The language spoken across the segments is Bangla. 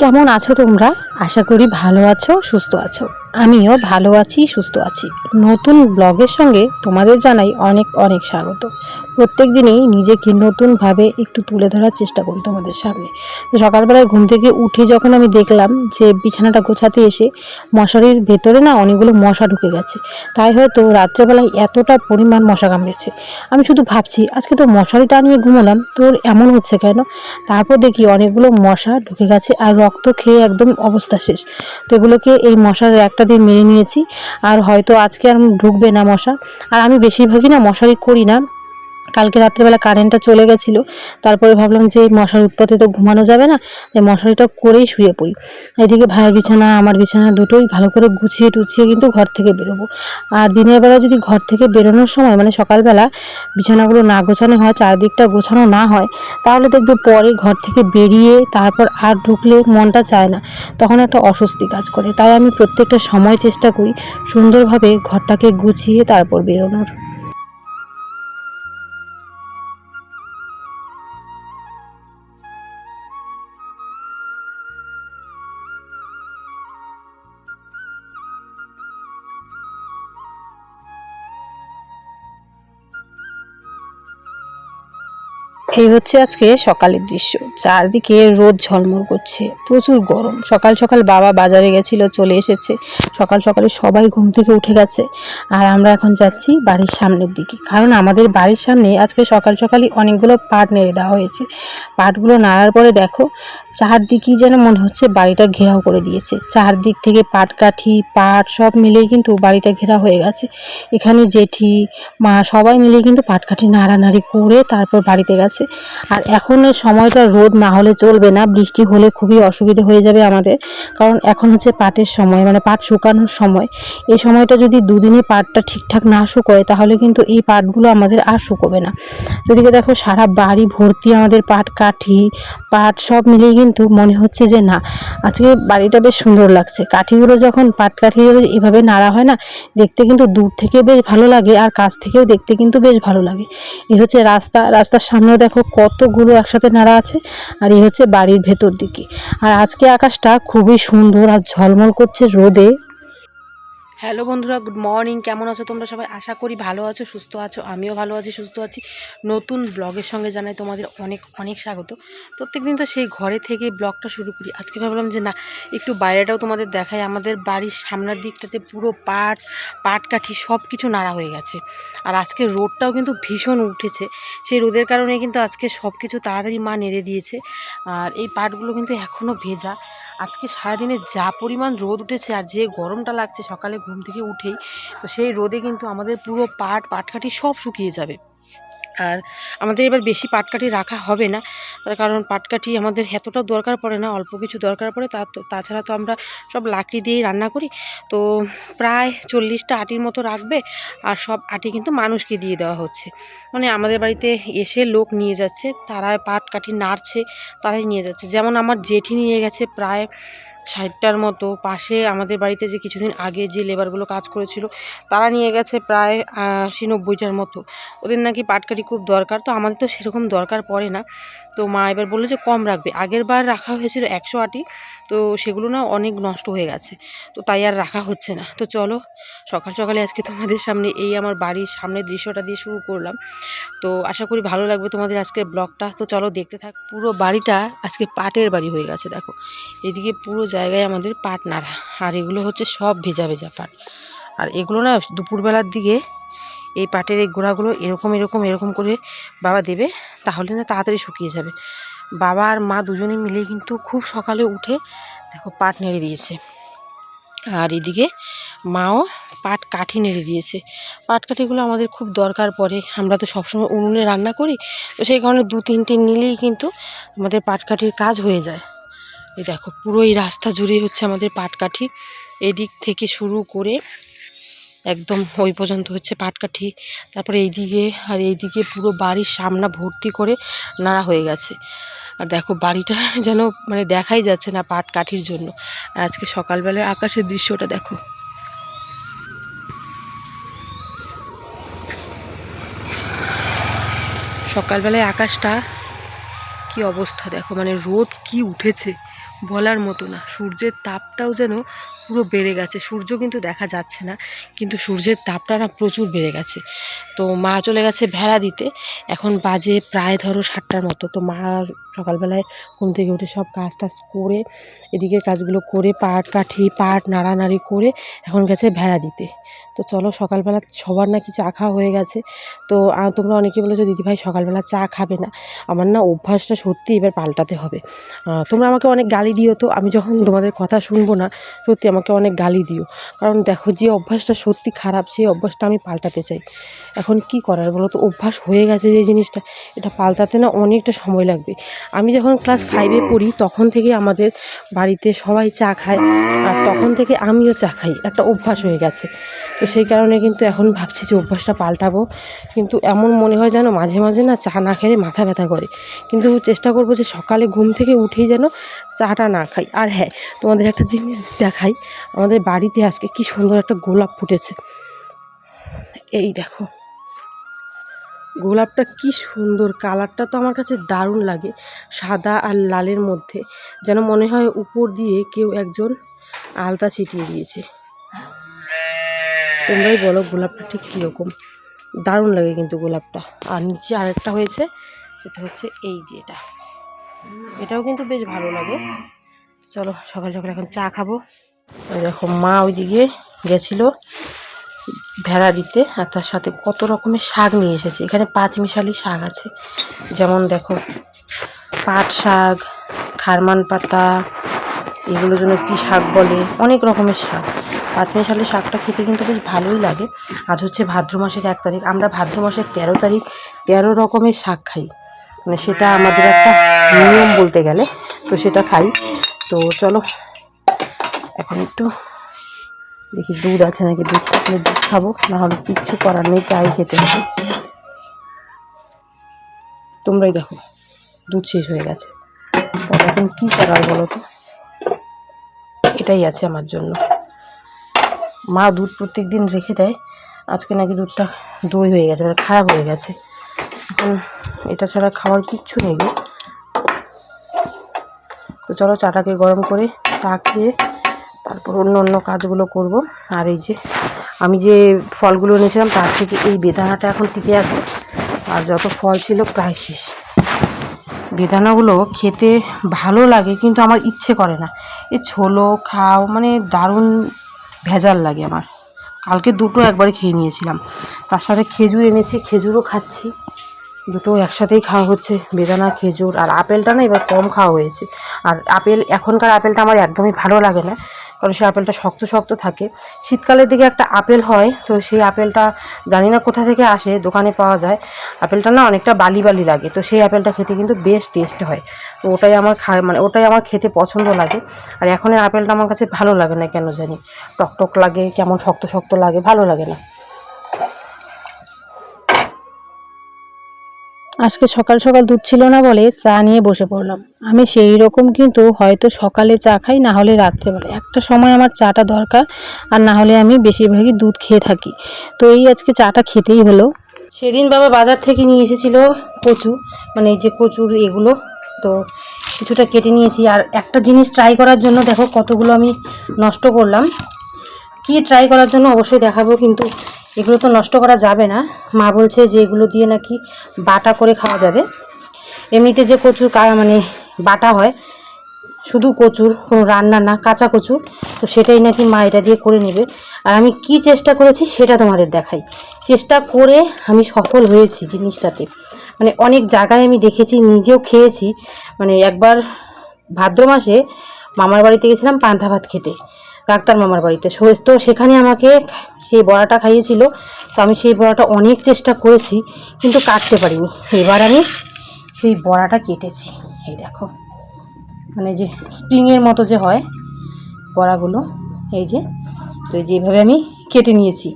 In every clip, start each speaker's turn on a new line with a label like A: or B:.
A: কেমন আছো তোমরা? আশা করি ভালো আছো সুস্থ আছো। আমিও ভালো আছি, সুস্থ আছি। নতুন ব্লগের সঙ্গে তোমাদের জানাই অনেক অনেক স্বাগত। প্রত্যেক দিনেই নিজেকে নতুনভাবে একটু তুলে ধরার চেষ্টা করি তোমাদের সামনে। সকালবেলায় ঘুম থেকে উঠে যখন আমি দেখলাম যে বিছানাটা গোছাতে এসে মশারির ভেতরে না অনেকগুলো মশা ঢুকে গেছে, তাই হয়তো রাত্রেবেলায় এতটা পরিমাণ মশা কামড়েছে। আমি শুধু ভাবছি, আজকে তো মশারিটা নিয়ে ঘুমোলাম, তোর এমন হচ্ছে কেন? তারপর দেখি অনেকগুলো মশা ঢুকে গেছে আর রক্ত খেয়ে একদম অবস্থা শেষ। তো এগুলোকে এই মশার একটা দিয়ে মেনে নিয়েছি। আর হয়তো আজকে আর ঢুকবে না মশা। আর আমি বেশিরভাগই না মশারি করি না। কালকে রাত্রেবেলা কারেন্টটা চলে গেছিল, তারপরে ভাবলাম যে মশার উৎপাতে তো ঘুমানো যাবে না এই মশারিটা করেই শুয়ে পড়ি। এদিকে ভাইয়ের বিছানা, আমার বিছানা দুটোই ভালো করে গুছিয়ে টুছিয়ে কিন্তু ঘর থেকে বেরোবো। আর দিনের বেলা যদি ঘর থেকে বেরোনোর সময় মানে সকালবেলা বিছানাগুলো না গোছানো হয়, চারদিকটা গোছানো না হয়, তাহলে দেখবে পরে ঘর থেকে বেরিয়ে তারপর আর ঢুকলে মনটা চায় না। তখন একটা অস্বস্তি কাজ করে। তাই আমি প্রত্যেকটা সময় চেষ্টা করি সুন্দরভাবে ঘরটাকে গুছিয়ে তারপর বেরোনোর। এই হচ্ছে আজকে সকালের দৃশ্য। চারদিকে রোদ ঝলমল করছে, প্রচুর গরম। সকাল সকাল বাবা বাজারে গেছিল, চলে এসেছে। সকাল সকালে সবাই ঘুম থেকে উঠে গেছে। আর আমরা এখন যাচ্ছি বাড়ির সামনের দিকে। কারণ আমাদের বাড়ির সামনে আজকে সকাল সকালই অনেকগুলো পাট নেড়ে দেওয়া হয়েছে। পাটগুলো নাড়ার পরে দেখো, চারদিকেই যেন মনে হচ্ছে বাড়িটা ঘেরাও করে দিয়েছে। চারদিক থেকে পাটকাঠি পাট সব মিলেই কিন্তু বাড়িটা ঘেরা হয়ে গেছে। এখানে জেঠি, মা সবাই মিলে কিন্তু পাটকাঠি নাড়ানাড়ি করে তারপর বাড়িতে গেছে। আর এখন সময়টা রোদ না হলে চলবে না, বৃষ্টি হলে খুবই অসুবিধা হয়ে যাবে আমাদের। কারণ এখন হচ্ছে পাটের সময় মানে পাট শুকানোর সময়। এই সময়টা যদি দুদিনে পাটটা ঠিকঠাক না শুকোয়, তাহলে কিন্তু এই পাটগুলো আমাদের আর শুকোবে না। যদি দেখো সারা বাড়ি ভর্তি আমাদের পাট কাঠি, পাট সব মিলিয়ে কিন্তু মনে হচ্ছে যে না, আজকে বাড়িটা বেশ সুন্দর লাগছে। কাঠিগুলো যখন পাট কাঠিগুলো এভাবে নাড়া হয় না, দেখতে কিন্তু দূর থেকে বেশ ভালো লাগে, আর কাছ থেকেও দেখতে কিন্তু বেশ ভালো লাগে। এই হচ্ছে রাস্তা, রাস্তার সামনেও দেখো কতগুলো একসাথে নাড়া আছে, আর এই হচ্ছে বাড়ির ভেতর দিকে। আর আজকে আকাশটা খুবই সুন্দর আর ঝলমল করছে রোদে। হ্যালো বন্ধুরা, গুড মর্নিং। কেমন আছো তোমরা সবাই? আশা করি ভালো আছো, সুস্থ আছো। আমিও ভালো আছি, সুস্থ আছি। নতুন ব্লগের সঙ্গে জানাই তোমাদের অনেক অনেক স্বাগত। প্রত্যেকদিন তো সেই ঘরে থেকে ব্লগটা শুরু করি। আজকে ভাবলাম যে না, একটু বাইরেটাও তোমাদের দেখাই। আমাদের বাড়ির সামনের দিকটাতে পুরো পাট পাট কাঠি সব কিছু নাড়া হয়ে গেছে। আর আজকে রোদটাও কিন্তু ভীষণ উঠেছে। সেই রোদের কারণে কিন্তু আজকে সব কিছু তাড়াতাড়ি মা নেড়ে দিয়েছে। আর এই পাটগুলো কিন্তু এখনও ভেজা। আজকে সারাদিনে যা পরিমাণ রোদ উঠেছে আর যে গরমটা লাগছে সকালে ঘুম থেকে উঠেই, তো সেই রোদে কিন্তু আমাদের পুরো পাট পাটকাঠি সব শুকিয়ে যাবে। আর আমাদের এবার বেশি পাটকাঠি রাখা হবে না। তার কারণ পাটকাঠি আমাদের এতটা দরকার পড়ে না, অল্প কিছু দরকার পড়ে। তা তাছাড়া তো আমরা সব লাকড়ি দিয়েই রান্না করি। তো প্রায় চল্লিশটা আটির মতো রাখবে আর সব আটি কিন্তু মানুষকে দিয়ে দেওয়া হচ্ছে। মানে আমাদের বাড়িতে এসে লোক নিয়ে যাচ্ছে তারা পাটকাঠি নাড়ছে, তারাই নিয়ে যাচ্ছে। যেমন আমার জেঠি নিয়ে গেছে প্রায় ষাটটার মতো পাশে আমাদের বাড়িতে যে কিছুদিন আগে যে লেবারগুলো কাজ করেছিল, তারা নিয়ে গেছে প্রায় আশি নব্বইটার মতো। ওদের নাকি পাটকাঠি খুব দরকার, তো আমাদের তো সেরকম দরকার পড়ে না। তো মা এবার বলল যে কম রাখবে। আগের বার রাখা হয়েছিল একশো আটি, তো সেগুলো না অনেক নষ্ট হয়ে গেছে। তো তাই আর রাখা হচ্ছে না। তো চলো, সকাল সকালে আজকে তোমাদের সামনে এই আমার বাড়ির সামনের দৃশ্যটা দিয়ে শুরু করলাম। তো আশা করি ভালো লাগবে তোমাদের আজকের ব্লগটা। তো চলো দেখতে থাক, পুরো বাড়িটা আজকে পাটের বাড়ি হয়ে গেছে, দেখো। এদিকে পুরো জায়গায় আমাদের পাট নাড়া আর এগুলো হচ্ছে সব ভেজা ভেজা পাট। আর এগুলো না দুপুরবেলার দিকে এই পাটের এই গোড়াগুলো এরকম এরকম এরকম করে বাবা দেবে, তাহলে না তাড়াতাড়ি শুকিয়ে যাবে। বাবা আর মা দুজনে মিলে কিন্তু খুব সকালে উঠে দেখো পাট নেড়ে দিয়েছে। আর এদিকে মাও পাট কাঠি নেড়ে দিয়েছে। পাট কাঠিগুলো আমাদের খুব দরকার পড়ে, আমরা তো সবসময় উনুনে রান্না করি, তো সেই কারণে দু তিনটে নিলেই কিন্তু আমাদের পাট কাঠির কাজ হয়ে যায়। এই দেখো, পুরো এই রাস্তা জুড়েই হচ্ছে আমাদের পাটকাঠি। এদিক থেকে শুরু করে একদম ওই পর্যন্ত হচ্ছে পাটকাঠি। তারপরে এইদিকে আর এইদিকে পুরো বাড়ির সামনা ভর্তি করে নাড়া হয়ে গেছে। আর দেখো, বাড়িটা যেন মানে দেখাই যাচ্ছে না পাট কাঠির জন্য। আর আজকে সকালবেলার আকাশের দৃশ্যটা দেখো। সকালবেলায় আকাশটা কি অবস্থা দেখো মানে রোদ কি উঠেছে। বলার মতো না। সূর্যের তাপটাও যেন পুরো বেড়ে গেছে। সূর্য কিন্তু দেখা যাচ্ছে না, কিন্তু সূর্যের তাপটা না প্রচুর বেড়ে গেছে। তো মা চলে গেছে ভেড়া দিতে। এখন বাজে প্রায় ধরো সাতটার মতো। তো মা সকালবেলায় ঘুম থেকে উঠে সব কাজ টাজ করে, এদিকের কাজগুলো করে, পাট কাঠি, পাট নাড়ানাড়ি করে এখন গেছে ভেড়া দিতে। তো চলো সকালবেলা সবার নাকি চা খাওয়া হয়ে গেছে। তো তোমরা অনেকে বলেছ, দিদিভাই সকালবেলা চা খাবে না। আমার না অভ্যাসটা সত্যি এবার পাল্টাতে হবে। তোমরা আমাকে অনেক গালি দিও তো, আমি যখন তোমাদের কথা শুনব না, সত্যি আমাকে অনেক গালি দিও। কারণ দেখো যে অভ্যাসটা সত্যি খারাপ, সেই অভ্যাসটা আমি পাল্টাতে চাই। এখন কি করার বলো তো? অভ্যাস হয়ে গেছে যে জিনিসটা, এটা পাল্টাতে না অনেকটা সময় লাগবে। আমি যখন ক্লাস ফাইভে পড়ি, তখন থেকে আমাদের বাড়িতে সবাই চা খায়, আর তখন থেকে আমিও চা খাই। একটা অভ্যাস হয়ে গেছে। তো সেই কারণে কিন্তু এখন ভাবছি যে অভ্যাসটা পাল্টাবো। কিন্তু এমন মনে হয় যেন মাঝে মাঝে না চা না খেলে মাথা ব্যথা করে। কিন্তু চেষ্টা করব যে সকালে ঘুম থেকে উঠেই যেন চাটা না খাই। আর হ্যাঁ তোমাদের একটা জিনিস দেখাই। আমাদের বাড়িতে আজকে কি সুন্দর একটা গোলাপ ফুটেছে। এই দেখো। গোলাপটা কি সুন্দর। কালারটা তো আমার কাছে দারুণ লাগে। সাদা আর লালের মধ্যে। যেন মনে হয় উপর দিয়ে কেউ একজন আলতা ছিটিয়ে দিয়েছে। তোমরাই বলো গোলাপটা ঠিক কীরকম? দারুণ লাগে কিন্তু গোলাপটা। আর নিচে আরেকটা হয়েছে, সেটা হচ্ছে এই যে এটা। এটাও কিন্তু বেশ ভালো লাগে। চলো সকাল সকাল এখন চা খাব। দেখো মা ওইদিকে গেছিল ভেড়া দিতে, আর তার সাথে কত রকমের শাক নিয়ে এসেছে। এখানে পাঁচমিশালি শাক আছে। যেমন দেখো পাট শাক, খারমান পাতা, এগুলোর জন্য কী শাক বলে? অনেক রকমের শাক। পাঁচমিশালি শাকটা খেতে কিন্তু বেশ ভালোই লাগে। আজ হচ্ছে ভাদ্র মাসের এক তারিখ। আমরা ভাদ্র মাসের তেরো তারিখ তেরো রকমের শাক খাই। মানে সেটা আমাদের একটা নিয়ম বলতে গেলে, তো সেটা খাই। তো চলো, এখন একটু দেখি দুধ আছে নাকি? দুধ থাকলে দুধ খাব নাহলে কিচ্ছু করার নেই, চাই খেতে হবে। তোমরাই দেখো, দুধ শেষ হয়ে গেছে। তবে এখন কী করার বলো তো? এটাই আছে আমার জন্য। মা দুধ প্রত্যেক দিন রেখে দেয়। আজকে নাকি দুধটা দই হয়ে গেছে মানে খারাপ হয়ে গেছে। এখন এটা ছাড়া খাওয়ার কিচ্ছু নেই তো চলো চাটাকে গরম করে চা খেয়ে তারপর অন্য অন্য কাজগুলো করব। আর এই যে আমি যে ফলগুলো এনেছিলাম, তার থেকে এই বেদানাটা এখন টিকে আছে। আর যত ফল ছিল প্রায় শেষ। বেদানাগুলো খেতে ভালো লাগে, কিন্তু আমার ইচ্ছে করে না। এ ছোলো, খাও মানে দারুণ ভেজাল লাগে আমার। কালকে দুটো একবারে খেয়ে নিয়েছিলাম। তার সাথে খেজুর এনেছি, খেজুরও খাচ্ছি। দুটো একসাথেই খাওয়া হচ্ছে, বেদানা, খেজুর আর আপেলটা না এবার কম খাওয়া হয়েছে। আর আপেল, এখনকার আপেলটা আমার একদমই ভালো লাগে না, কারণ সেই আপেলটা শক্ত শক্ত থাকে। শীতকালের দিকে একটা আপেল হয়, তো সেই আপেলটা জানি না কোথা থেকে আসে, দোকানে পাওয়া যায়। আপেলটা না অনেকটা বালি বালি লাগে, তো সেই আপেলটা খেতে কিন্তু বেশ টেস্ট হয়। তো ওটাই আমার খা মানে ওটাই আমার খেতে পছন্দ লাগে। আর এখনের আপেলটা আমার কাছে ভালো লাগে না কেন জানি? টক টক লাগে, কেমন শক্ত শক্ত লাগে, ভালো লাগে না। আজকে সকাল সকাল দুধ ছিল না বলে চা নিয়ে বসে পড়লাম। আমি সেই রকম কিন্তু হয়তো সকালে চা খাই, না হলে রাত্রেবেলা। একটা সময় আমার চাটা দরকার, আর না হলে আমি বেশিরভাগই দুধ খেয়ে থাকি। তো এই আজকে চাটা খেতেই হলো। সেদিন বাবা বাজার থেকে নিয়ে এসেছিল কচু মানে এই যে কচুর এগুলো। তো কিছুটা কেটে নিয়েছি। আর একটা জিনিস ট্রাই করার জন্য দেখো কতগুলো আমি নষ্ট করলাম। কি ট্রাই করার জন্য অবশ্যই দেখাবো, কিন্তু এগুলো তো নষ্ট করা যাবে না। মা বলছে যে এগুলো দিয়ে নাকি বাটা করে খাওয়া যাবে। এমনিতে যে কচু কা- মানে বাটা হয়, শুধু কচুর, কোনো রান্না না, কাঁচা কচু, তো সেটাই নাকি মা এটা দিয়ে করে নেবে। আর আমি কি চেষ্টা করেছি সেটা তোমাদের দেখাই। চেষ্টা করে আমি সফল হয়েছি জিনিসটাতে। মানে অনেক জায়গায় আমি দেখেছি, নিজেও খেয়েছি। মানে একবার ভাদ্র মাসে মামার বাড়িতে গেছিলাম পান্তা ভাত খেতে, ডাক্তার মামার বাড়িতে। তো সেখানে আমাকে সেই বড়াটা খাইয়েছিল। তো আমি সেই বড়াটা অনেক চেষ্টা করেছি, কিন্তু কাটতে পারিনি। এবার আমি সেই বড়াটা কেটেছি। এই দেখো মানে যে স্প্রিংয়ের মতো যে হয় বড়াগুলো, এই যে, তো এই যে এইভাবে আমি কেটে নিয়েছি।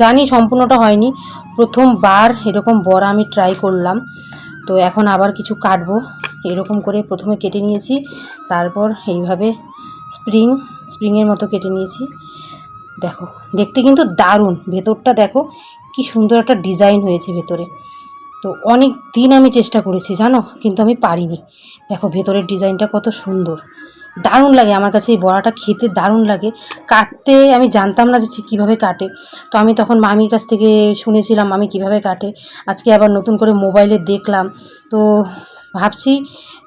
A: জানি সম্পূর্ণটা হয়নি। প্রথমবার এরকম বড়া আমি ট্রাই করলাম। তো এখন আবার কিছু কাটবো। এরকম করে প্রথমে কেটে নিয়েছি। তারপর এইভাবে স্প্রিং স্প্রিংয়ের মতো কেটে নিয়েছি। দেখো, দেখতে কিন্তু দারুণ। ভেতরটা দেখো, কি সুন্দর একটা ডিজাইন হয়েছে ভেতরে। তো অনেক দিন আমি চেষ্টা করেছি, জানো? কিন্তু আমি পারিনি। দেখো, ভেতরের ডিজাইনটা কত সুন্দর। দারুণ লাগে, আমার কাছে এই বড়াটা খেতে দারুণ লাগে। কাটতে আমি জানতাম না যে কীভাবে কাটে। তো আমি তখন মামির কাছ থেকে শুনেছিলাম, মামি, কীভাবে কাটে? আজকে আবার নতুন করে মোবাইলে দেখলাম। তো ভাবছি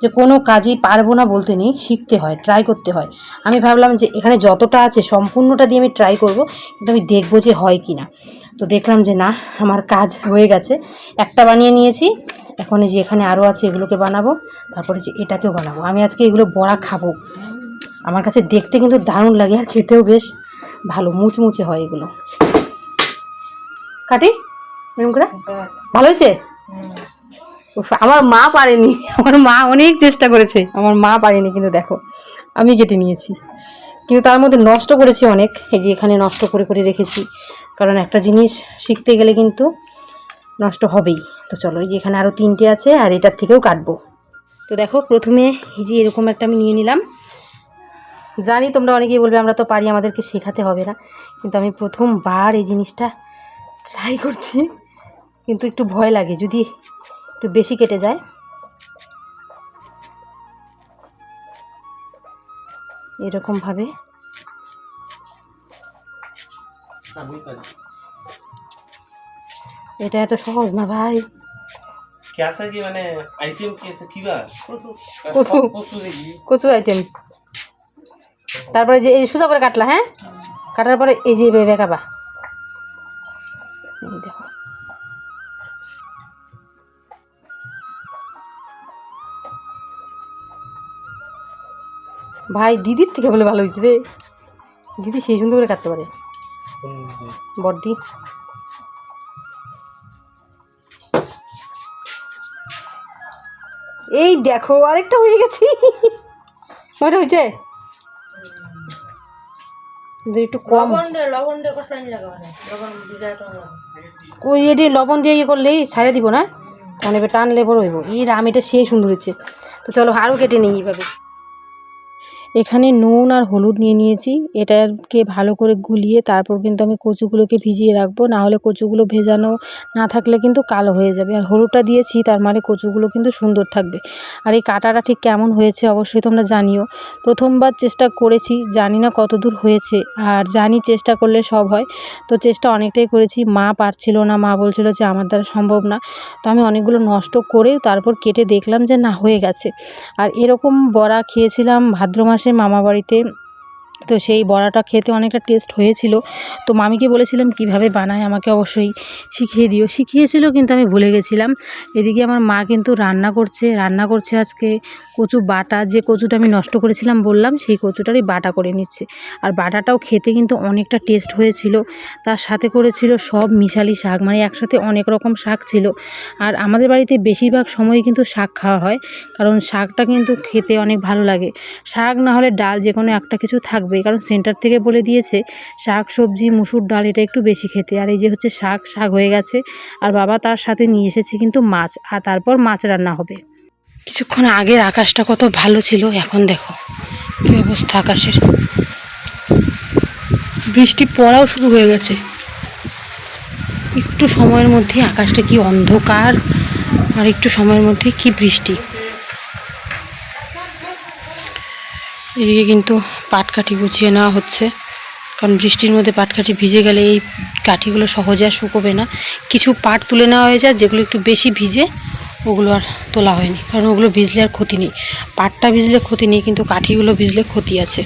A: যে কোনো কাজই পারব না বলতে নেই, শিখতে হয় ট্রাই করতে হয়। আমি ভাবলাম যে এখানে যতটা আছে সম্পূর্ণটা দিয়ে আমি ট্রাই করব, কিন্তু আমি দেখব যে হয় কি না তো দেখলাম যে না, আমার কাজ হয়ে গেছে। একটা বানিয়ে নিয়েছি এখন যে এখানে আরও আছে, এগুলোকে বানাবো। তারপরে যে এটাকেও বানাবো। আমি আজকে এগুলো বড়া খাব। আমার কাছে দেখতে কিন্তু দারুণ লাগে আর খেতেও বেশ ভালো, মুচমুচে হয় এগুলো। কাটি, এরকম করে? ভালো হয়েছে? আমার মা পারেনি। আমার মা অনেক চেষ্টা করেছে। আমার মা পারেনি, কিন্তু দেখো, আমি কেটে নিয়েছি। কিন্তু তার মধ্যে নষ্ট করেছি অনেক। এই যে এখানে নষ্ট করে করে রেখেছি। কারণ একটা জিনিস শিখতে গেলে কিন্তু নষ্ট হবেই। তো চলো, এই যে এখানে আরও তিনটে আছে আর এটার থেকেও কাটবো। তো দেখো, প্রথমে এই যে এরকম একটা আমি নিয়ে নিলাম। জানি তোমরা অনেকেই বলবে, আমরা তো পারি, আমাদেরকে শেখাতে হবে না। কিন্তু আমি প্রথমবার এই জিনিসটা ট্রাই করছি। কিন্তু একটু ভয় লাগে, যদি একটু বেশি কেটে যায়। এরকমভাবে। এটা এত সহজ না ভাই। কচু।
B: কচু
A: আইটেম তারপরে যে এই সুজা করে কাটলা হ্যাঁ? কাটার পরে এই যে বেবে কাবা ভাই দিদির থেকে বলে ভালো হয়েছে রে। দিদি সেই সুন্দর করে কাটতে পারে। বড্ডি এই দেখো আরেকটা হয়ে গেছি। মনে হয়েছে? একটু কম। কই এটি লবণ দিয়ে ইয়ে করলেই ছাড়িয়ে দিব না? তখন এবার টানলে বড় হইব। এর আমিটা এটা সেই সুন্দর হচ্ছে। তো চলো আরও কেটে নিই এইভাবে। এখানে নুন আর হলুদ নিয়ে নিয়েছি। এটাকে ভালো করে গুলিয়ে তারপর কিন্তু আমি কচুগুলোকে ভিজিয়ে রাখব। না হলে কচুগুলো ভেজানো না থাকলে কিন্তু কালো হয়ে যাবে। আর হলুদটা দিয়েছি, তার মানে কচুগুলো কিন্তু সুন্দর থাকবে। আর এই কাটাটা ঠিক কেমন হয়েছে অবশ্যই তোমরা জানিও। প্রথমবার চেষ্টা করেছি, জানি না কত দূর হয়েছে। আর জানি চেষ্টা করলে সব হয়। তো চেষ্টা অনেকটাই করেছি। মা পারছিল না, মা বলছিল যে আমার দ্বারা সম্ভব না। তো আমি অনেকগুলো নষ্ট করে তারপর কেটে দেখলাম যে না, হয়ে গেছে। আর এরকম বড়া খেয়েছিলাম ভাদ্র মাসে মামা বাড়িতে তো সেই বড়াটা খেতে অনেকটা টেস্ট হয়েছিল। তো মামিকে বলেছিলাম, কীভাবে বানায় আমাকে অবশ্যই শিখিয়ে দিও। শিখিয়েছিল কিন্তু আমি ভুলে গেছিলাম। এদিকে আমার মা কিন্তু রান্না করছে রান্না করছে আজকে কচু বাটা। যে কচুটা আমি নষ্ট করেছিলাম বললাম, সেই কচুটারই বাটা করে নিচ্ছে। আর বাটাটাও খেতে কিন্তু অনেকটা টেস্ট হয়েছিল। তার সাথে করেছিল সব মিশালি শাক মানে একসাথে অনেক রকম শাক ছিল। আর আমাদের বাড়িতে বেশিরভাগ সময় কিন্তু শাক খাওয়া হয়, কারণ শাকটা কিন্তু খেতে অনেক ভালো লাগে। শাক না হলে ডাল যে কোনো একটা কিছু থাকবে। কারণ সেন্টার থেকে বলে দিয়েছে, শাক, সবজি, মুসুর ডাল, এটা একটু বেশি খেতে। আর এই যে হচ্ছে শাক শাক হয়ে গেছে। আর বাবা তার সাথে নিয়ে এসেছে কিন্তু মাছ। আর তারপর মাছ রান্না হবে। কিছুক্ষণ আগের আকাশটা কত ভালো ছিল, এখন দেখো। কী অবস্থা আকাশের। বৃষ্টি পড়াও শুরু হয়ে গেছে। একটু সময়ের মধ্যে আকাশটা কি অন্ধকার, আর একটু সময়ের মধ্যে কি বৃষ্টি। এদিকে কিন্তু পাটকাঠি গুছিয়ে নেওয়া হচ্ছে। কারণ বৃষ্টির মধ্যে পাটকাঠি ভিজে গেলে এই কাঠিগুলো সহজে আর শুকোবে না। কিছু পাট তুলে নেওয়া হয়ে যায়, যেগুলো একটু বেশি ভিজে, ওগুলো আর তোলা হয়নি। কারণ ওগুলো ভিজলে আর ক্ষতি নেই। পাটটা ভিজলে ক্ষতি নেই, কিন্তু কাঠিগুলো ভিজলে ক্ষতি আছে।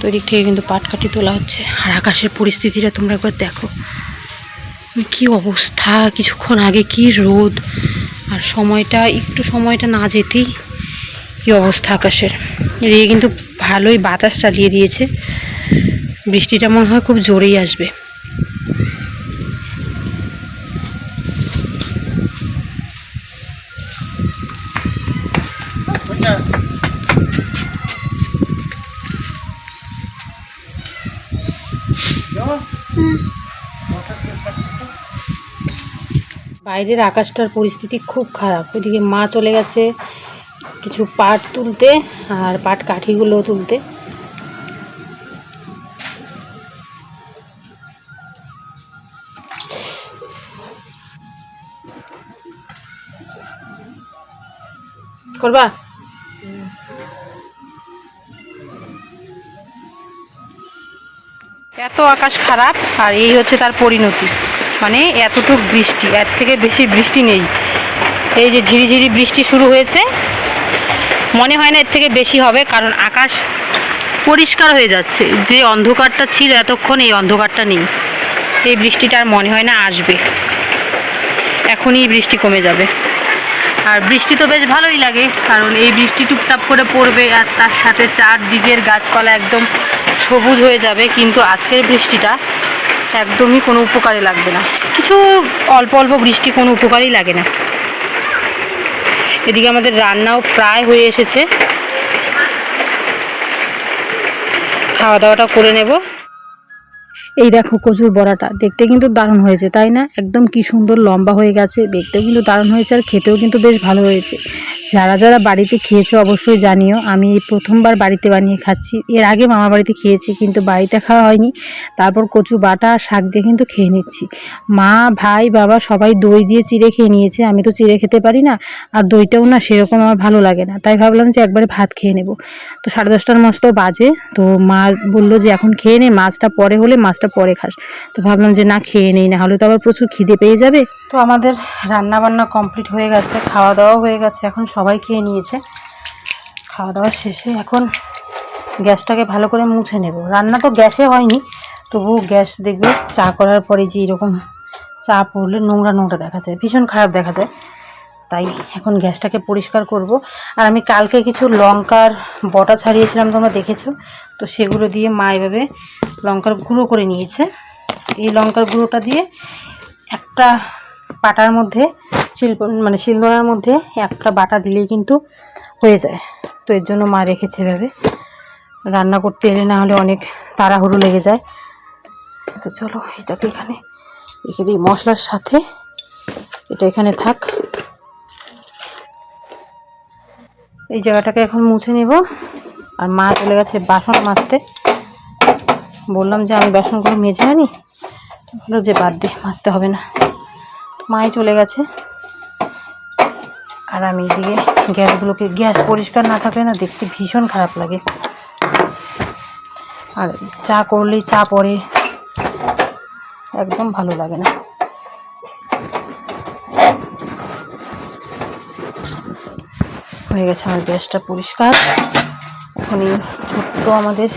A: তো এদিক থেকে কিন্তু পাটকাঠি তোলা হচ্ছে। আর আকাশের পরিস্থিতিটা তোমরা একবার দেখো। কি অবস্থা, কিছুক্ষণ আগে কি রোদ। আর সময়টা, একটু সময়টা না যেতেই কি অবস্থা আকাশের? এদিকে কিন্তু ভালোই বাতাস চালিয়ে দিয়েছে। বৃষ্টিটা মনে হয় খুব জোরেই আসবে। বাইরের আকাশটার পরিস্থিতি খুব খারাপ। ওইদিকে মা চলে গেছে। কিছু পাট তুলতে আর পাট কাঠিগুলো তুলতে। করবা? এত আকাশ খারাপ আর এই হচ্ছে তার পরিণতি। মানে এতটুকু বৃষ্টি, এর থেকে বেশি বৃষ্টি নেই। এই যে ঝিরিঝিরি বৃষ্টি শুরু হয়েছে মনে হয় না এর থেকে বেশি হবে, কারণ আকাশ পরিষ্কার হয়ে যাচ্ছে। যে অন্ধকারটা ছিল এতক্ষণ এই অন্ধকারটা নেই। এই বৃষ্টিটা আর মনে হয় না আসবে। এখনই বৃষ্টি কমে যাবে। আর বৃষ্টি তো বেশ ভালোই লাগে, কারণ এই বৃষ্টি টুপটাপ করে পড়বে আর তার সাথে চারদিকের গাছপালা একদম সবুজ হয়ে যাবে, কিন্তু আজকের বৃষ্টিটা একদমই কোনো উপকারে লাগবে না। কিছু অল্প অল্প বৃষ্টি কোনো উপকারই লাগে না। এদিকে আমাদের রান্নাও প্রায় হয়ে এসেছে। খাওয়া দাওয়াটা করে নেব। এই দেখো কচুর বড়াটা, দেখতে কিন্তু দারুণ হয়েছে, তাই না? একদম কি সুন্দর লম্বা হয়ে গেছে, দেখতেও কিন্তু দারুণ হয়েছে আর খেতেও কিন্তু বেশ ভালো হয়েছে। যারা যারা বাড়িতে খেয়েছে অবশ্যই জানিও, আমি এই প্রথমবার বাড়িতে বানিয়ে খাচ্ছি। এর আগে মামা বাড়িতে খেয়েছি, কিন্তু বাড়িতে খাওয়া হয়নি। তারপর কচু, বাটা শাক দিয়ে কিন্তু খেয়ে নিচ্ছি। মা, ভাই, বাবা সবাই দই দিয়ে চিড়ে খেয়ে নিয়েছে, আমি তো চিড়ে খেতে পারি না, আর দইটাও না সেরকম আমার ভালো লাগে না। তাই ভাবলাম যে একবারে ভাত খেয়ে নেব। তো সাড়ে দশটার মতো বাজে, তো মা বলল যে এখন খেয়ে নে, মাছটা পরে হলে মাছটা পরে খাস। তো ভাবলাম যে না, খেয়ে নেই না হলে তো আবার প্রচুর খিদে পেয়ে যাবে। তো আমাদের রান্না বান্না কমপ্লিট হয়ে গেছে খাওয়া দাওয়া হয়ে গেছে, এখন সবাই খেয়ে নিয়েছে। খাওয়া দাওয়া শেষে এখন গ্যাসটাকে ভালো করে মুছে নেব। রান্না তো গ্যাসে হয়নি তবু গ্যাস দেখবে চা করার পরে যে এরকম চা পড়লে নোংরা নোংরা দেখা যায়, ভীষণ খারাপ দেখা যায়। তাই এখন গ্যাসটাকে পরিষ্কার করব। আর আমি কালকে কিছু লঙ্কার বটা ছাড়িয়েছিলাম, তোমরা দেখেছ? তো সেগুলো দিয়ে মা এভাবে লঙ্কার গুঁড়ো করে নিয়েছে। এই লঙ্কার গুঁড়োটা দিয়ে একটা পাটার মধ্যে শিল্প মানে শিলনোড়ার মধ্যে একটা বাটা দিলেই কিন্তু হয়ে যায়। তো এর জন্য মা রেখেছে এভাবে। রান্না করতে এলে না হলে অনেক তাড়াহুড়ো লেগে যায়। তো চলো এটাকে এখানে রেখে দিই। মশলার সাথে এটা এখানে থাক। এই জায়গাটাকে এখন মুছে নেব। আর মা চলে গেছে বাসন মাজতে। বললাম যে আমি বাসনগুলো মেজে আনি। বলল যে বাদ দিয়ে মাজতে হবে না। মাই চলে গেছে। আর আমি এদিকে গ্যাসগুলোকে, গ্যাস পরিষ্কার না থাকলে না দেখতে ভীষণ খারাপ লাগে। আর চা করলেই চা পড়ে। একদম ভালো লাগে না। হয়ে গেছে আমার গ্যাসটা পরিষ্কার। এই ছোট্ট আমাদের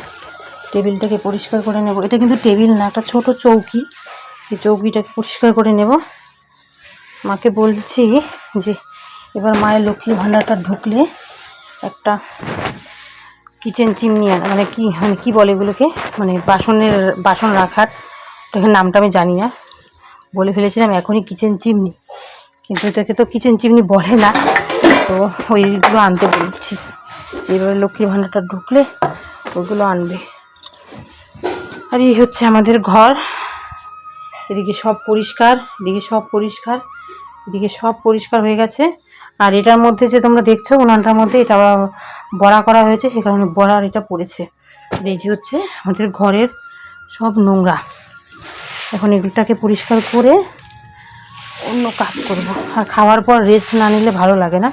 A: টেবিলটাকে পরিষ্কার করে নেব। এটা কিন্তু টেবিল না, একটা ছোট চৌকি। এই চৌকিটাকে পরিষ্কার করে নেব। মাকে বলছি যে, এবার মায়ের লক্ষ্মী ভাণ্ডারটা ঢুকলে একটা কিচেন চিমনি মানে কি মানে কী বলে এগুলোকে? মানে বাসনের, বাসন রাখার এটাকে নামটা আমি জানি না। বলে ফেলেছিলাম এখনই কিচেন চিমনি। কিন্তু এটাকে তো কিচেন চিমনি বলে না। তো ওইগুলো আনতে বলছি। এবারে লক্ষ্মী ভাণ্ডারটা ঢুকলে ওগুলো আনবে। আর এই হচ্ছে আমাদের ঘর। এদিকে সব পরিষ্কার, এদিকে সব পরিষ্কার, এদিকে সব পরিষ্কার হয়ে গেছে। আর এটার মধ্যে যে তোমরা দেখছ, উনানটার মধ্যে এটা বড়া করা হয়েছে, সে কারণে বড়ার এটা পড়েছে। এই যে হচ্ছে আমাদের ঘরের সব নোংরা। এখন এগুলোটাকে পরিষ্কার করে অন্য কাজ করব। আর খাওয়ার পর রেস্ট না নিলে ভালো লাগে না।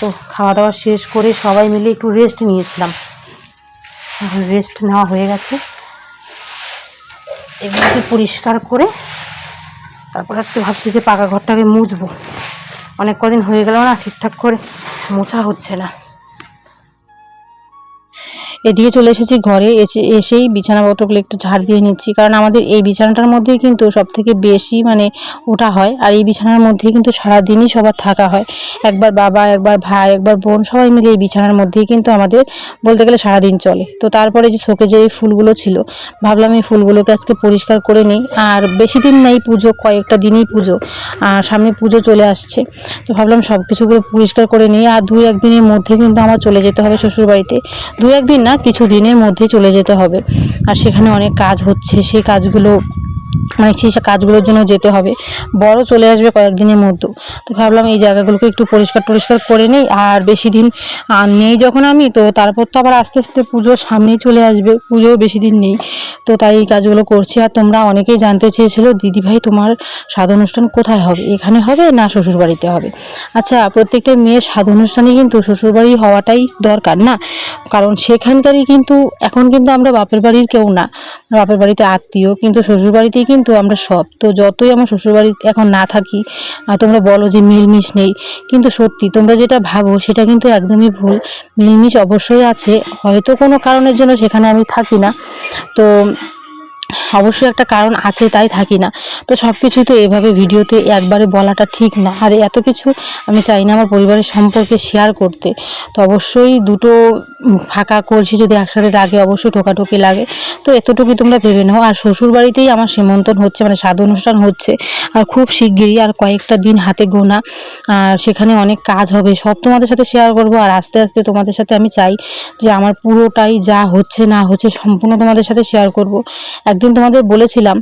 A: তো খাওয়া দাওয়া শেষ করে সবাই মিলে একটু রেস্ট নিয়েছিলাম। রেস্ট নেওয়া হয়ে গেছে। এগুলোকে পরিষ্কার করে তারপর একটু ভাবছি যে পাকা ঘরটাকে মুছবো। অনেক কদিন হয়ে গেল না ঠিকঠাক করে মোছা হচ্ছে না। এদিকে চলে এসেছি ঘরে, এসে, এসেই বিছানাপত্রগুলো একটু ঝাড় দিয়ে নিচ্ছি। কারণ আমাদের এই বিছানাটার মধ্যেই কিন্তু সব থেকে বেশি মানে ওঠা হয়। আর এই বিছানার মধ্যেই কিন্তু সারাদিনই সবার থাকা হয়। একবার বাবা, একবার ভাই, একবার বোন সবাই মিলে এই বিছানার মধ্যেই কিন্তু আমাদের বলতে গেলে সারাদিন চলে। তো তারপরে যে শোকে যে এই ফুলগুলো ছিল, ভাবলাম এই ফুলগুলোকে আজকে পরিষ্কার করে নিই। আর বেশি দিন নেই পুজো, কয়েকটা দিনই পুজো। আর সামনে পুজো চলে আসছে। তো ভাবলাম সব কিছুগুলো পরিষ্কার করে নিই। আর দুই একদিনের মধ্যে কিন্তু আমার চলে যেতে হবে শ্বশুরবাড়িতে। দু একদিন না কিছু দিনের মধ্যে চলে যেতে হবে। আর সেখানে অনেক কাজ হচ্ছে সেই কাজগুলো মানে সেই কাজগুলোর জন্য যেতে হবে। বড় চলে আসবে কয়েকদিনের মধ্যে। তো ভাবলাম এই জায়গাগুলোকে একটু পরিষ্কার টরিষ্কার করে নিই। আর বেশি দিন নেই যখন আমি, তো তারপর তো আবার আস্তে আস্তে পুজোর সামনেই চলে আসবে। পুজো বেশি দিন নেই। তো তাই এই কাজগুলো করছি। আর তোমরা অনেকেই জানতে চেয়েছিলো, দিদি ভাই, তোমার স্বাদ অনুষ্ঠান কোথায় হবে? এখানে হবে না শ্বশুর বাড়িতে হবে? আচ্ছা প্রত্যেকটা মেয়ের স্বাদ অনুষ্ঠানে কিন্তু শ্বশুরবাড়ি হওয়াটাই দরকার না। কারণ সেখানকারই কিন্তু, এখন কিন্তু আমরা বাপের বাড়ির কেউ না। বাপের বাড়িতে আত্মীয়, কিন্তু শ্বশুর বাড়িতেই কিন্তু আমরা সব। তো যতই আমার শ্বশুরবাড়ি এখন না থাকি তোমরা বলো যে মিলমিশ নেই। কিন্তু সত্যি, তোমরা যেটা ভাবো সেটা কিন্তু একদমই ভুল। মিলমিশ অবশ্যই আছে। হয়তো কোনো কারণের জন্য সেখানে আমি থাকি না। তো অবশ্যই একটা কারণ আছে, তাই থাকি না। তো সব কিছু তো এভাবে ভিডিওতে একবারে বলাটা ঠিক না। আর এত কিছু আমি চাই না আমার পরিবারের সম্পর্কে শেয়ার করতে। তো অবশ্যই দুটো ফাঁকা কলসি যদি একসাথে লাগে, অবশ্যই ঠোকাঠুকি লাগে। তো এতটুকুই তোমরা ভেবে নাও। আর শ্বশুর বাড়িতেই আমার সীমন্তন হচ্ছে মানে স্বাদ অনুষ্ঠান হচ্ছে। আর খুব শিগগিরই আর কয়েকটা দিন হাতে গোনা। আর সেখানে অনেক কাজ হবে, সব তোমাদের সাথে শেয়ার করব। আর আস্তে আস্তে তোমাদের সাথে আমি চাই যে আমার পুরোটাই যা হচ্ছে না হচ্ছে সম্পূর্ণ তোমাদের সাথে শেয়ার করব। একদিন তোমাদের বলেছিলাম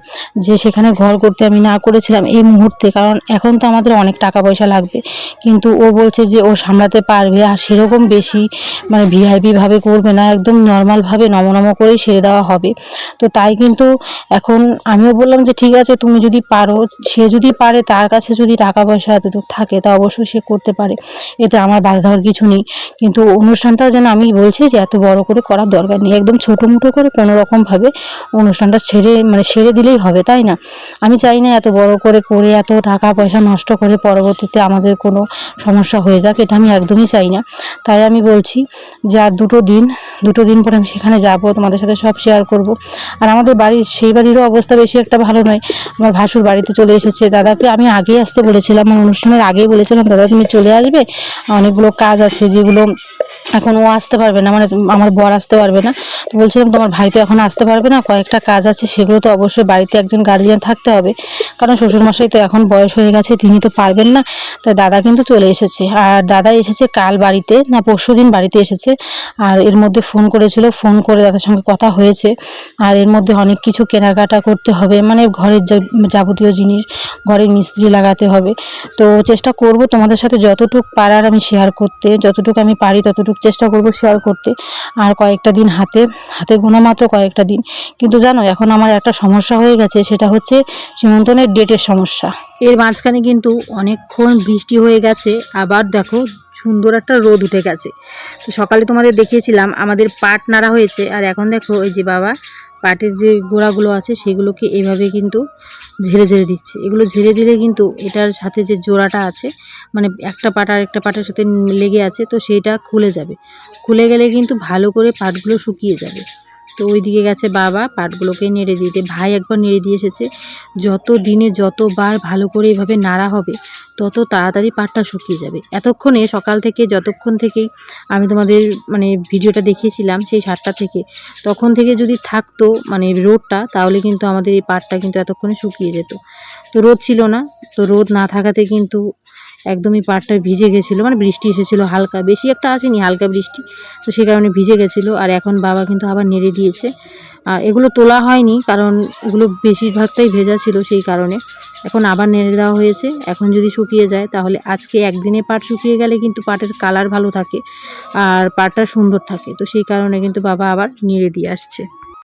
A: যে সেখানে ঘর করতে আমি না করেছিলাম এই মুহূর্তে, কারণ এখন তো আমাদের অনেক টাকা পয়সা লাগবে। কিন্তু ও বলছে যে ও সামলাতে পারবে আর সেরকম বেশি মানে ভিআইপি ভাবে করবে না, একদম নর্মালভাবে নমনম করেই সেরে দেওয়া হবে। তো তাই কিন্তু এখন আমিও বললাম যে ঠিক আছে, তুমি যদি পারো, সে যদি পারে, তার কাছে যদি টাকা পয়সা এতটুকু থাকে, তা অবশ্যই সে করতে পারে। এতে আমার বাধা দেওয়ার কিছু নেই। কিন্তু অনুষ্ঠানটাও যেন আমি বলছি যে এত বড় করে করার দরকার নেই। একদম ছোটো মোটো করে কোনো রকমভাবে অনুষ্ঠানটা ছেড়ে মানে সেরে দিলেই হবে, তাই না? আমি চাই না এত বড় করে করে, এত টাকা পয়সা নষ্ট করে পরবর্তীতে আমাদের কোনো সমস্যা হয়ে যাক, এটা আমি একদমই চাই না। তাই আমি বলছি যে আর দুটো দিন দুটো দিন পরে আমি সেখানে যাব, তোমাদের সাথে সব শেয়ার করব। আর আমাদের বাড়ির সেই বাড়িরও অবস্থা বেশি একটা ভালো নয়। আমার ভাসুর বাড়িতে চলে এসেছে। দাদাকে আমি আগেই আসতে বলেছিলাম আমার অনুষ্ঠানের আগেই বলেছিলাম, দাদা, তুমি চলে আসবে? অনেকগুলো কাজ আছে যেগুলো এখন ও আসতে পারবে না মানে আমার বর আসতে পারবে না। তো বলছিলাম তোমার ভাই তো এখন আসতে পারবে না, কয়েকটা কাজ আছে, সেগুলো তো অবশ্যই বাড়িতে একজন গার্জিয়ান থাকতে হবে। কারণ শ্বশুরমশাই তো এখন বয়স হয়ে গেছে, তিনি তো পারবেন না। তাই দাদা কিন্তু চলে এসেছে, আর দাদা এসেছে কাল বাড়িতে, না পরশু দিন বাড়িতে এসেছে। আর এর মধ্যে ফোন করেছিল ফোন করে দাদার সঙ্গে কথা হয়েছে। আর এর মধ্যে অনেক কিছু কেনাকাটা করতে হবে মানে ঘরের যাবতীয় জিনিস ঘরে মিস্ত্রি লাগাতে হবে। তো চেষ্টা করব তোমাদের সাথে যতটুকু পারার আমি শেয়ার করতে, যতটুকু আমি পারি ততটুকু চেষ্টা করব শেয়ার করতে। আর কয়েকটা দিন হাতে হাতে গোনা কয়েকটা দিন। কিন্তু জানো, এখন আমার একটা সমস্যা হয়ে গেছে, সেটা হচ্ছে সীমন্তনের ডেটের সমস্যা। এর মাঝখানে কিন্তু অনেকক্ষণ বৃষ্টি হয়ে গেছে, আবার দেখো সুন্দর একটা রোদ উঠে গেছে। তো সকালে তোমাদের দেখিয়েছিলাম, আমাদের পাট নাড়া হয়েছে, আর এখন দেখো ওই যে বাবা পাটের যে গোড়াগুলো আছে সেগুলোকে এভাবে কিন্তু ঝেড়ে ঝেড়ে দিচ্ছে। এগুলো ঝেড়ে দিলে কিন্তু এটার সাথে যে জোড়াটা আছে মানে একটা পাট আর একটা পাটের সাথে লেগে আছে, তো সেইটা খুলে যাবে। খুলে গেলে কিন্তু ভালো করে পাটগুলো শুকিয়ে যাবে। তো ওই দিকে গেছে বাবা, পাটগুলোকে নেড়ে দিতে। ভাই একবার নেড়ে দিয়ে এসেছে, যত দিনে যতবার ভালো করে এভাবে নাড়া হবে, তত তাড়াতাড়ি পাটটা শুকিয়ে যাবে। এতক্ষণে, সকাল থেকে, যতক্ষণ থেকেই আমি তোমাদের মানে ভিডিওটা দেখিয়েছিলাম সেই সাতটা থেকে, তখন থেকে যদি থাকতো মানে রোদটা, তাহলে কিন্তু আমাদের এই পাটটা কিন্তু এতক্ষণে শুকিয়ে যেত। তো রোদ ছিল না, তো রোদ না থাকাতে কিন্তু একদমই পাটটা ভিজে গেছিল মানে বৃষ্টি এসেছিল হালকা, বেশি একটা আসেনি হালকা বৃষ্টি, তো সে কারণে ভিজে গেছিল, আর এখন বাবা কিন্তু আবার নেড়ে দিয়েছে। আর এগুলো তোলা হয়নি, কারণ এগুলো বেশিরভাগটাই ভেজা ছিল সেই কারণে। এখন আবার নেড়ে দেওয়া হয়েছে, এখন যদি শুকিয়ে যায় তাহলে আজকে একদিনে পাট শুকিয়ে গেলে কিন্তু পাটের কালার ভালো থাকে, আর পাটটা সুন্দর থাকে, তো সেই কারণে কিন্তু বাবা আবার নেড়ে দিয়ে আসছে।